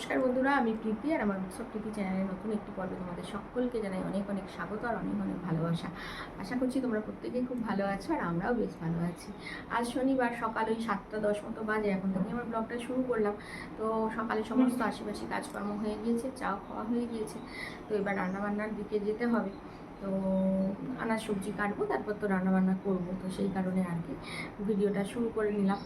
নমস্কার বন্ধুরা আমি প্রীতি আর আমার উৎসব প্রীতি চ্যানেলের নতুন একটি পর্বে তোমাদের সকলকে জানাই অনেক অনেক স্বাগত আর অনেক অনেক ভালোবাসা। আশা করছি তোমরা প্রত্যেকেই খুব ভালো আছো আর আমরাও বেশ ভালো আছি। আজ শনিবার সকাল ওই সাতটা দশ মতো বাজে এখন থেকে আমার ব্লগটা শুরু করলাম। তো সকালে সমস্ত আশেপাশে কাজকর্ম হয়ে গিয়েছে চাও খাওয়া হয়ে গিয়েছে তো এবার রান্নাবান্নার দিকে যেতে হবে। তো আনাজ সবজি কাটবো তারপর তো রান্নাবান্না করব তো সেই কারণে আর কি ভিডিওটা শুরু করে নিলাম।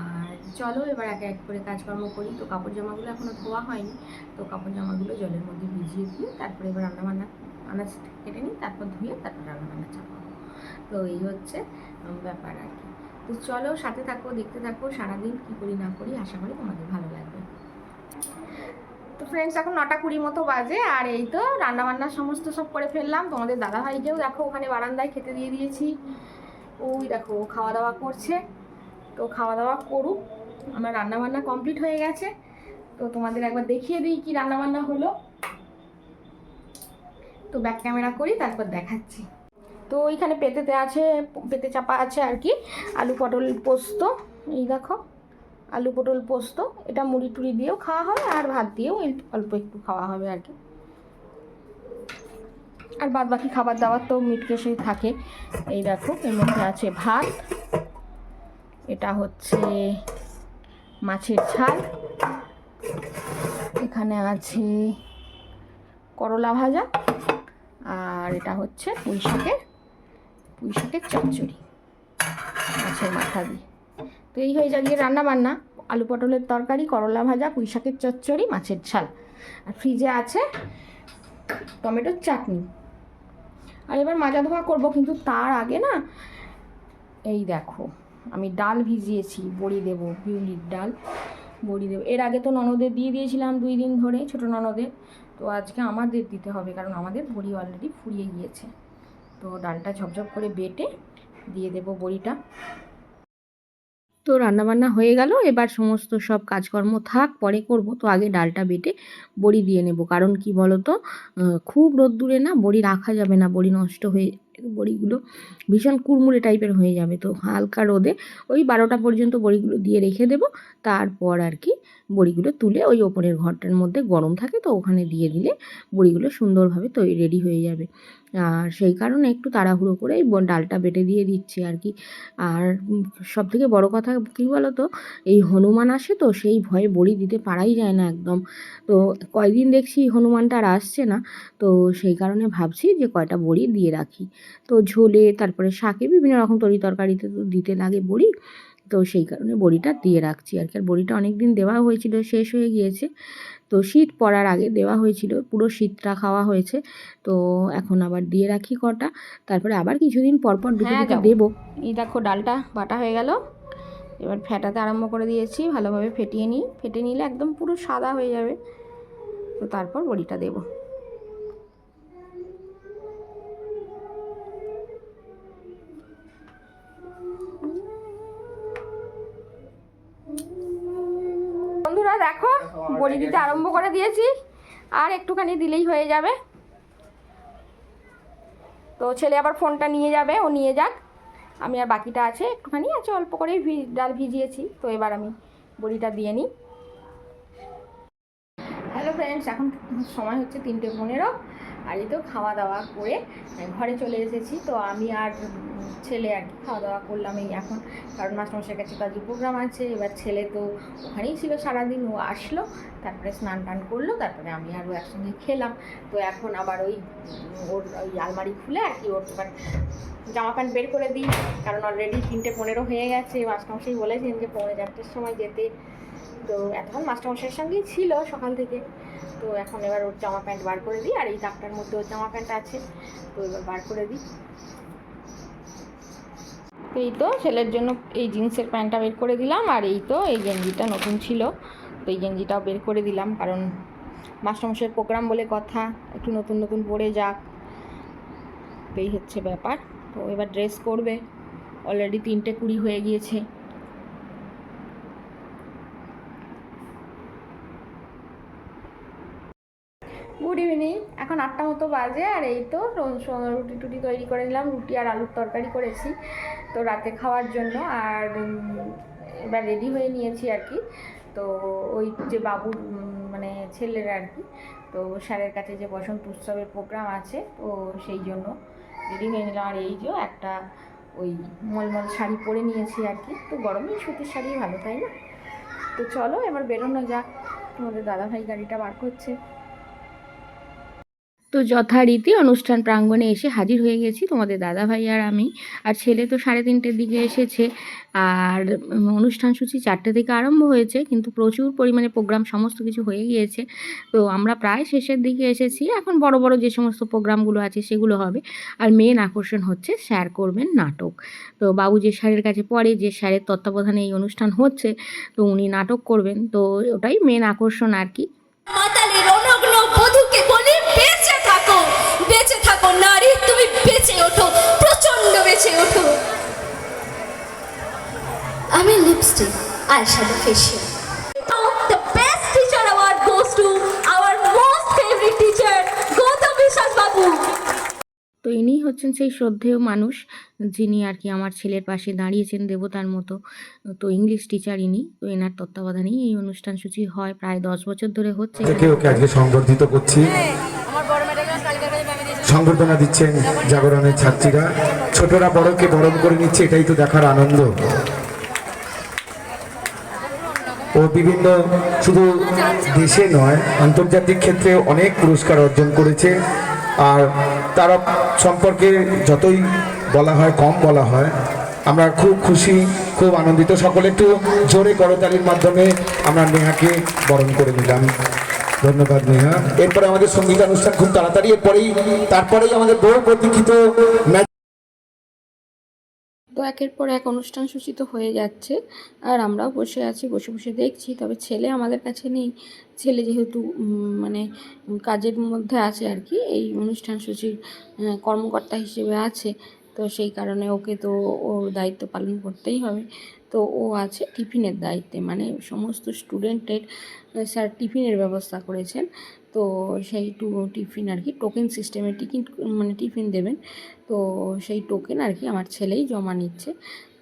আর চলো এবার এক এক করে কাজকর্ম করি। তো কাপড় জামাগুলো এখনও ধোয়া হয়নি। তো কাপড় জামাগুলো জলের মধ্যে ভিজিয়ে দিয়ে তারপরে এবার রান্নাবান্না আনাজ কেটে নিই, তারপর ধুয়ে তারপর রান্নাবান্না চাপাবো তো এই হচ্ছে ব্যাপার আর কি। তো চলো সাথে থাকো, দেখতে থাকো, সারাদিন কী করি না করি, আশা করি তোমাদের ভালো লাগবে। তো ফ্রেন্ডস এখন নটা কুড়ি মতো বাজে, আর এই তো রান্নাবান্না সমস্ত সব করে ফেললাম। তোমাদের দাদাভাইকেও দেখো, ওখানে বারান্দায় খেতে দিয়ে দিয়েছি। ওই দেখো খাওয়া দাওয়া করছে। তো খাওয়া দাওয়া করুক। আমার রান্নাবান্না কমপ্লিট হয়ে গেছে। তো তোমাদের একবার দেখিয়ে দিই কি রান্নাবান্না হলো। তো ব্যাক ক্যামেরা করি, তারপর দেখাচ্ছি। তো ওইখানে পেতেতে আছে, পেতে চাপা আছে আর কি, আলু পটল পোস্ত। এই দেখো, আলু পটল পোস্ত। এটা মুড়ি টুড়ি দিয়েও খাওয়া হবে আর ভাত দিয়েও অল্প একটু খাওয়া হবে আর কি। আর বাদ বাকি খাবার দাবার তো মিট কেসেই থাকে। এই দেখো, এর মধ্যে আছে ভাত। এটা হচ্ছে মাছের ঝাল। এখানে আছে করলা ভাজা আর এটা হচ্ছে পুঁই শাকের পুঁই শাকের চচ্চড়ি, মাছের মাথা দিয়ে তো এই হয়ে যাবে রান্না বান্না আলু পটলের তরকারি, করলা ভাজা, পুঁই শাকের চচ্চড়ি, মাছের ঝাল। আর ফ্রিজে আছে টমেটোর চাটনি। আর এবার মাজা ধোয়া করব, কিন্তু তার আগে না, এই দেখো। আমি ডাল ভিজিয়েছি বড়ি দেবো বিউলির ডাল বড়ি দেবো। এর আগে তো ননদের দিয়ে দিয়েছিলাম দুই দিন ধরে ছোট ননদের। তো আজকে আমাদের দিতে হবে কারণ আমাদের বড়ি অলরেডি ফুরিয়ে গিয়েছে। তো ডালটা ঝপঝপ করে বেটে দিয়ে দেবো বড়িটা। তো রান্নাবান্না হয়ে গেল এবার সমস্ত সব কাজকর্ম থাক পরে করব। তো আগে ডালটা বেটে বড়ি দিয়ে নেব কারণ কি বলো তো আহ, খুব রোদ্দুরে না বড়ি রাখা যাবে না বড়ি নষ্ট হয়ে বড়িগুলো ভীষণ কুড়মুড়ে টাইপের হয়ে যাবে। তো হালকা রোদে ওই বারোটা পর্যন্ত বড়িগুলো দিয়ে রেখে দেবো। তারপর আর কি বড়িগুলো তুলে ওই ওপরের ঘরটার মধ্যে গরম থাকে, তো ওখানে দিয়ে দিলে বড়িগুলো সুন্দরভাবে তৈরি, রেডি হয়ে যাবে। আর সেই কারণে একটু তাড়াহুড়ো করে ডালটা বেটে দিয়ে দিচ্ছি আর কি। আর সব থেকে বড় কথা কী বলো তো এই হনুমান আসে তো সেই ভয়ে বড়ি দিতে পারাই যায় না একদম। তো কয়দিন দেখছি হনুমানটা আর আসছে না, তো সেই কারণে ভাবছি যে কয়টা বড়ি দিয়ে রাখি। তো ঝোলে, তারপরে শাকে বিভিন্ন রকম তরি তরকারিতে তো দিতে লাগে বড়ি। তো সেই কারণে বড়িটা দিয়ে রাখছি আর কি। আর বড়িটা অনেক দিন দেওয়া হয়েছিল শেষ হয়ে গিয়েছে। তো শীত পড়ার আগে দেওয়া হয়েছিল পুরো শীতটা খাওয়া হয়েছে। তো এখন আবার দিয়ে রাখি কটা। তারপরে আবার কিছুদিন পর পর দুটো হ্যাঁ, দুটো দেবো। এই দেখো ডালটা বাটা হয়ে গেল। এবার ফেটাতে আরম্ভ করে দিয়েছি ভালোভাবে ফেটিয়ে নিই। ফেটে নিলে একদম পুরো সাদা হয়ে যাবে। তো তারপর বড়িটা দেবো। বড়ি দিতে আরম্ভ করে দিয়েছি। আর একটুখানি দিলেই হয়ে যাবে। তো ছেলে আবার ফোনটা নিয়ে যাবে ও নিয়ে যাক। আমি আর বাকিটা আছে একটুখানি আছে অল্প করেই ভি ডাল ভিজিয়েছি। তো এবার আমি বড়িটা দিয়ে নিই। হ্যালো ফ্রেন্ডস এখন সময় হচ্ছে তিনটে পনেরো। আর এই তো খাওয়া দাওয়া করে ঘরে চলে এসেছি। তো আমি আর ছেলে আর কি খাওয়া দাওয়া করলাম এই এখন। কারণ মাস্টারমশাইয়ের কাছে আজকে প্রোগ্রাম আছে। এবার ছেলে তো ওখানেই ছিল সারাদিন। ও আসলো, তারপরে স্নান টান করল, তারপরে আমি আরও একসঙ্গে খেলাম। তো এখন আবার ওই ওর ওই আলমারি খুলে আর কি ওর এবার জামা প্যান্ট বের করে দিই। কারণ অলরেডি তিনটে পনেরো হয়ে গেছে। মাস্টারমশাই বলেছেন যে পৌনে চারটের সময় যেতে। তো এতক্ষণ মাস্টারমশাইয়ের সঙ্গেই ছিল সকাল থেকে। তো এখন এবার ওর জামা প্যান্ট বার করে দিই। আর এই তাকটার মধ্যে ওর জামা প্যান্ট আছে, তো এবার বার করে দিই। তো এই তো ছেলের জন্য এই জিন্সের প্যান্টটা বের করে দিলাম, আর এই তো এই গেঞ্জিটা নতুন ছিল, তো এই গেঞ্জিটাও বের করে দিলাম, কারণ মাস্টারমশাইয়ের প্রোগ্রাম বলে কথা, একটু নতুন নতুন পরে যাক, এই হচ্ছে ব্যাপার। তো এবার ড্রেস করবে অলরেডি তিনটে কুড়ি হয়ে গিয়েছে। এখন আটটা মতো বাজে আর এই তো রুটি টুটি তৈরি করে নিলাম, রুটি আর আলুর তরকারি করেছি তো রাতে খাওয়ার জন্য আর এবার রেডি হয়ে নিয়েছি আর কি। তো ওই যে বাবুর মানে ছেলেরা আর কি। তো স্যারের কাছে যে বসন্ত উৎসবের প্রোগ্রাম আছে, তো সেই জন্য রেডি হয়ে নিলাম। আর এই যে একটা ওই মলমল শাড়ি পরে নিয়েছি আর কি। তো গরমে সুতির শাড়ি ভালো, তাই না? তো চলো এবার বেরোনো যাক। তোমাদের দাদাভাই গাড়িটা বার করছে। তো যথারীতি অনুষ্ঠান প্রাঙ্গণে এসে হাজির হয়ে গেছি তোমাদের দাদা ভাই আর আমি। আর ছেলে তো সাড়ে তিনটের দিকে এসেছে। আর অনুষ্ঠান সূচি চারটে থেকে আরম্ভ হয়েছে, কিন্তু প্রচুর পরিমাণে প্রোগ্রাম সমস্ত কিছু হয়ে গিয়েছে। তো আমরা প্রায় শেষের দিকে এসেছি। এখন বড় বড় যে সমস্ত প্রোগ্রামগুলো আছে সেগুলো হবে। আর মেন আকর্ষণ হচ্ছে স্যার করবেন নাটক। তো বাবু যে স্যারের কাছে পড়ে, যে স্যারের তত্ত্বাবধানে এই অনুষ্ঠান হচ্ছে, তো উনি নাটক করবেন। তো ওটাই মেন আকর্ষণ আর কি। বধূকে বলি নারী তুমি বেঁচে ওঠো প্রচণ্ড বেঁচে ওঠো। আমি লিপস্টিক আইশ্যাডো ফেশিয়াল গৌতম বিশ্বাস বাবু। তো ইনি হচ্ছেন সেই শ্রদ্ধেয় মানুষ যিনি আর কি আমার ছেলের পাশে দাঁড়িয়েছেন দেবতার মতো। তো ইংলিশ টিচার ইনি তো এনার তত্ত্বাবধানেই এই অনুষ্ঠান সূচি হয় প্রায় দশ বছর ধরে হচ্ছে। থেকে ওকে আজকে সংবর্ধিত করছি। সংবর্ধনা দিচ্ছেন জাগরণের ছাত্রীরা। ছোটরা বড়কে বরণ করে নিচ্ছে, এটাই তো দেখার আনন্দ। ও বিভিন্ন শুধু দেশে নয়, আন্তর্জাতিক ক্ষেত্রে অনেক পুরস্কার অর্জন করেছে। আর তার সম্পর্কে যতই বলা হয়, কম বলা হয়, আমরা খুব খুশি, খুব আনন্দিত। সকলে একটু জোরে করতালির মাধ্যমে আমরা নেহাকে বরণ করে নিলাম। ধন্যবাদ নেহা। এরপরে আমাদের সঙ্গীতানুষ্ঠান খুব তাড়াতাড়ি এরপরেই তারপরেই আমাদের বহু প্রতীক্ষিত তো একের পর এক অনুষ্ঠান সূচি তো হয়ে যাচ্ছে আর আমরাও বসে আছি বসে বসে দেখছি তবে ছেলে আমাদের কাছে নেই। ছেলে যেহেতু উম, মানে কাজের মধ্যে আছে আর কি এই অনুষ্ঠান সূচির কর্মকর্তা হিসেবে আছে। তো সেই কারণে ওকে তো ওর দায়িত্ব পালন করতেই হবে। তো ও আছে টিফিনের দায়িত্বে মানে সমস্ত স্টুডেন্টের স্যার টিফিনের ব্যবস্থা করেছেন। তো সেই টু, টিফিন আর কি, টোকেন সিস্টেমে টিকিট মানে টিফিন দেবেন। তো সেই টোকেন আর কি আমার ছেলেই জমা নিচ্ছে।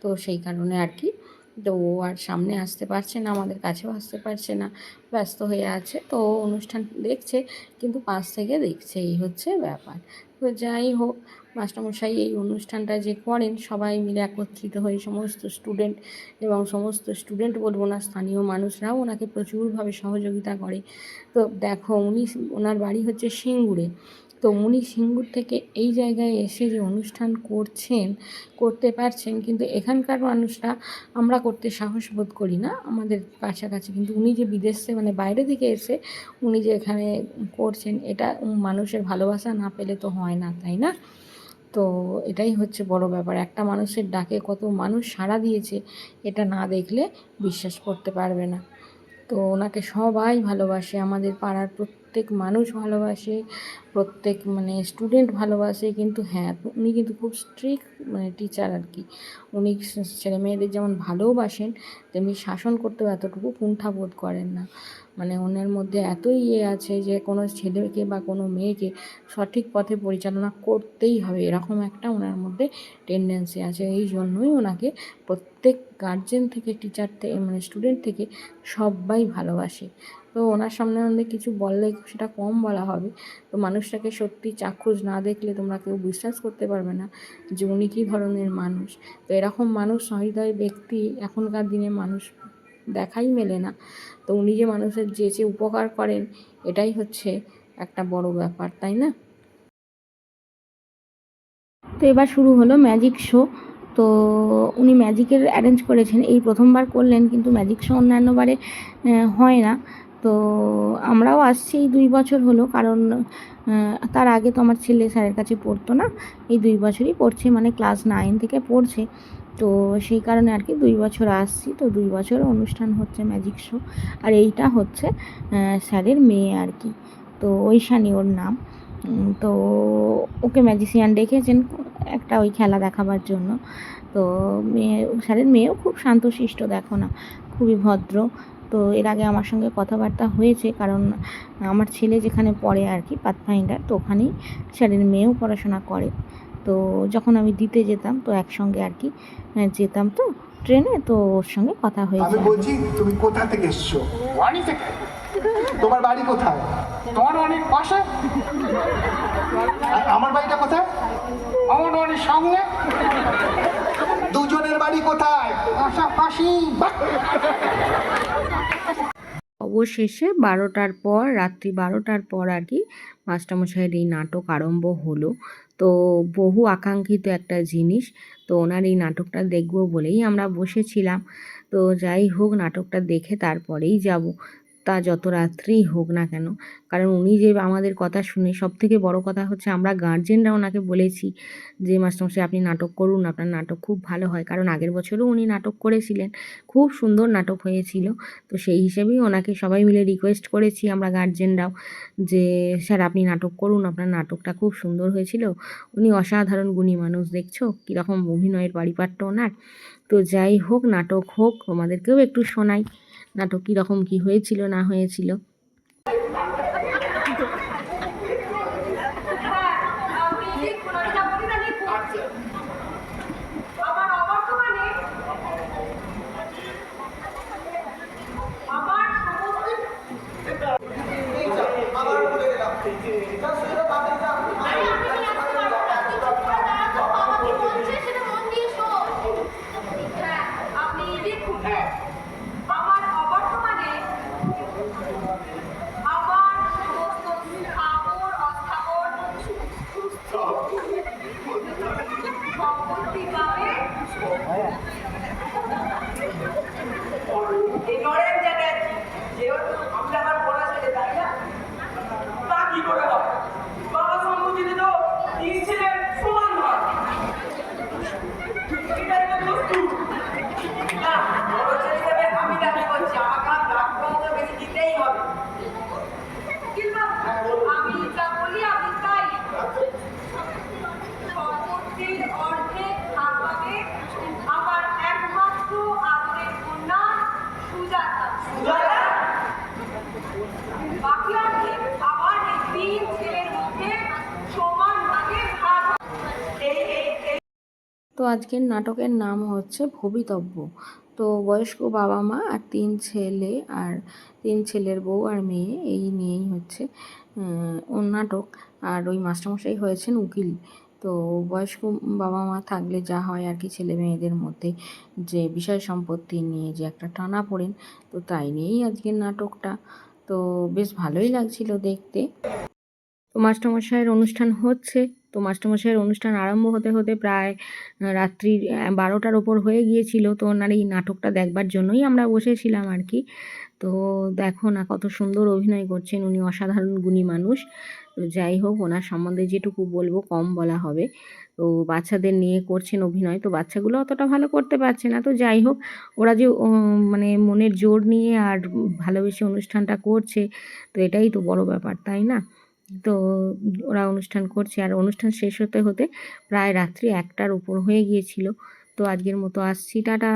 তো সেই কারণে আর কি তো ও আর সামনে আসতে পারছে না, আমাদের কাছেও আসতে পারছে না, ব্যস্ত হয়ে আছে। তো অনুষ্ঠান দেখছে, কিন্তু পাশ থেকে দেখছে, এই হচ্ছে ব্যাপার। তো যাই হোক, মাস্টারমশাই এই অনুষ্ঠানটা যে করেন, সবাই মিলে একত্রিত হয়ে সমস্ত স্টুডেন্ট এবং সমস্ত স্টুডেন্ট বলব না, স্থানীয় মানুষরাও ওনাকে প্রচুরভাবে সহযোগিতা করে। তো দেখো, উনি, ওনার বাড়ি হচ্ছে সিঙ্গুরে। তো উনি সিঙ্গুর থেকে এই জায়গায় এসে যে অনুষ্ঠান করছেন, করতে পারছেন, কিন্তু এখানকার মানুষরা আমরা করতে সাহস বোধ করি না আমাদের কাছাকাছি। কিন্তু উনি যে বিদেশে মানে বাইরে থেকে এসে উনি যে এখানে করছেন, এটা মানুষের ভালোবাসা না পেলে তো হয় না, তাই না? তো এটাই হচ্ছে বড় ব্যাপার। একটা মানুষের ডাকে কত মানুষ সাড়া দিয়েছে, এটা না দেখলে বিশ্বাস করতে পারবে না। তো ওনাকে সবাই ভালোবাসে, আমাদের পাড়ার প্রত্যেক মানুষ ভালোবাসে, প্রত্যেক মানে স্টুডেন্ট ভালোবাসে, কিন্তু হ্যাঁ উনি কিন্তু খুব স্ট্রিক্ট মানে টিচার আর কি উনি ছেলে মেয়েদের যেমন ভালোবাসেন, তেমনি শাসন করতেও এতটুকু কুণ্ঠাবোধ করেন না। মানে ওনার মধ্যে এতই ইয়ে আছে যে কোনো ছেলেকে বা কোনো মেয়েকে সঠিক পথে পরিচালনা করতেই হবে। এরকম একটা ওনার মধ্যে টেন্ডেন্সি আছে। এই জন্যই ওনাকে প্রত্যেক গার্জেন থেকে টিচার থেকে মানে স্টুডেন্ট থেকে সবাই ভালোবাসে। তো ওনার সামনে আমাদের কিছু বললে সেটা কম বলা হবে। তো মানুষটাকে সত্যি চাক্ষুষ না দেখলে তোমরা কেউ বিশ্বাস করতে পারবে না যে উনি কী ধরনের মানুষ। তো এরকম মানুষ সহৃদয় ব্যক্তি এখনকার দিনে মানুষ দেখাই মেলে না। তো উনি যে মানুষের যে যে উপকার করেন, এটাই হচ্ছে একটা বড় ব্যাপার, তাই না? তো এবার শুরু হলো ম্যাজিক শো তো উনি ম্যাজিকের অ্যারেঞ্জ করেছেন। এই প্রথমবার করলেন, কিন্তু ম্যাজিক শো অন্যান্যবারে হয় না। তো আমরাও আসছি এই দুই বছর হলো, কারণ তার আগে তো আমার ছেলে স্যারের কাছে পড়তো না। এই দুই বছরই পড়ছে মানে ক্লাস নাইন থেকে পড়ছে। তো সেই কারণে আর কি দুই বছর আসছি। তো দুই বছর অনুষ্ঠান হচ্ছে ম্যাজিক শো আর এইটা হচ্ছে স্যারের মেয়ে আর কি তো ঐশানী ওর নাম। তো ওকে ম্যাজিশিয়ান ডেকেছেন একটা ওই খেলা দেখাবার জন্য। তো মেয়ে, স্যারের মেয়েও খুব শান্তশিষ্ট, দেখো না, খুবই ভদ্র। তো এর আগে আমার সঙ্গে কথাবার্তা হয়েছে, কারণ আমার ছেলে যেখানে পড়ে আর কি পাথফাইন্ডার তো ওখানেই স্যারের মেয়েও পড়াশোনা করে। তো যখন আমি দিতে যেতাম তো একসঙ্গে আর কি যেতাম তো ট্রেনে তো ওর সঙ্গে কথা আমি হয়েছে বলছি তুমি কোথা থেকে এসছো? is it? তোমার বাড়ি কোথায়? তোমার অনেক পাশে? আমার বাড়িটা কোথায়? আমার অনেক সামনে। দুজনের বাড়ি কোথায়? পাশাপাশি। অবশেষে বারোটার পর রাত্রি বারোটার পর আর কি মাস্টারমশাইয়ের এই নাটক আরম্ভ হলো। তো বহু আকাঙ্ক্ষিত একটা জিনিস। তো ওনার এই নাটকটা দেখব বলেই আমরা বসেছিলাম। তো যাই হোক, নাটকটা দেখে তারপরেই যাব। তা যত রাত্রেই হোক না কেন, কারণ উনি যে আমাদের কথা শুনে সব থেকে বড় কথা হচ্ছে আমরা গার্জেনরা ওনাকে বলেছি যে, মাস্টারমশাই, আপনি নাটক করুন, আপনার নাটক খুব ভালো হয়। কারণ আগের বছরও উনি নাটক করেছিলেন, খুব সুন্দর নাটক হয়েছিল। তো সেই হিসেবেই ওনাকে সবাই মিলে রিকোয়েস্ট করেছি আমরা গার্জেনরাও যে, স্যার, আপনি নাটক করুন, আপনার নাটকটা খুব সুন্দর হয়েছিল। উনি অসাধারণ গুণী মানুষ, দেখছ? কীরকম অভিনয়ের পারিপাট্য ওনার। তো যাই হোক নাটক হোক তোমাদেরকেও একটু শোনাই। নাটক কীরকম কী হয়েছিল না হয়েছিল আমার অবর্তমানে আমার সমস্ত আমাকে বলছে সেটা মন দিয়ে শোন হ্যাঁ আপনি দেখুন আমার অবর্তমানে আমার সমস্ত স্থাবর অস্থাবর সুস্থ সম্পত্তি পাবে এই নরেন চ্যাটার্জি যেহেতু আমরা আমার বলা ছেলে তাই না তা কি করে হয় বাবা সম্মতিতে তো তিন ছেলের সমান হয় এটাই তো বস্তু না বড় ছেলে হিসেবে আমি দাবি করছি আমাকে আর প্রাপ্য তো বেশি দিতেই হবে কিংবা আমি যা বলি আপনি তাই সম্পত্তির অর্ধেক ভাগ পাবে আমার একমাত্র আদরের কন্যা সুজাতা সুজাতা? বাকি অর্ধেক আবার এই তিন ছেলের মধ্যে সমান ভাগে ভাগ হবে। এই এই এই তো আজকের নাটকের নাম হচ্ছে ভবিতব্য। তো বয়স্ক বাবা মা আর তিন ছেলে আর তিন ছেলের বউ আর মেয়ে, এই নিয়েই হচ্ছে নাটক। আর ওই মাস্টারমশাই হয়েছেন উকিল। তো বয়স্ক বাবা মা থাকলে যা হয় আর কি ছেলে মেয়েদের মধ্যে যে বিষয় সম্পত্তি নিয়ে যে একটা টানা পড়েন, তো তাই নিয়েই আজকের নাটকটা। তো বেশ ভালোই লাগছিল দেখতে। তো মাস্টারমশাইয়ের অনুষ্ঠান হচ্ছে তো মাস্টারমশাইয়ের অনুষ্ঠান আরম্ভ হতে হতে প্রায় রাত্রি বারোটার ওপর হয়ে গিয়েছিল। তো ওনার এই নাটকটা দেখবার জন্যই আমরা বসেছিলাম আর কি। তো দেখো না কত সুন্দর অভিনয় করছেন উনি, অসাধারণ গুণী মানুষ। তো যাই হোক, ওনার সম্বন্ধে যেটুকু বলব কম বলা হবে। তো বাচ্চাদের নিয়ে করছেন অভিনয়, তো বাচ্চাগুলো অতটা ভালো করতে পারছে না। তো যাই হোক, ওরা যে মানে মনের জোর নিয়ে আর ভালোবেসে অনুষ্ঠানটা করছে, তো এটাই তো বড় ব্যাপার, তাই না? তো ওরা অনুষ্ঠান করছে। আর অনুষ্ঠান শেষ হতে হতে প্রায় রাত্রি একটার উপর হয়ে গিয়েছিল। তো আজকের মতো আসছি। টাটা।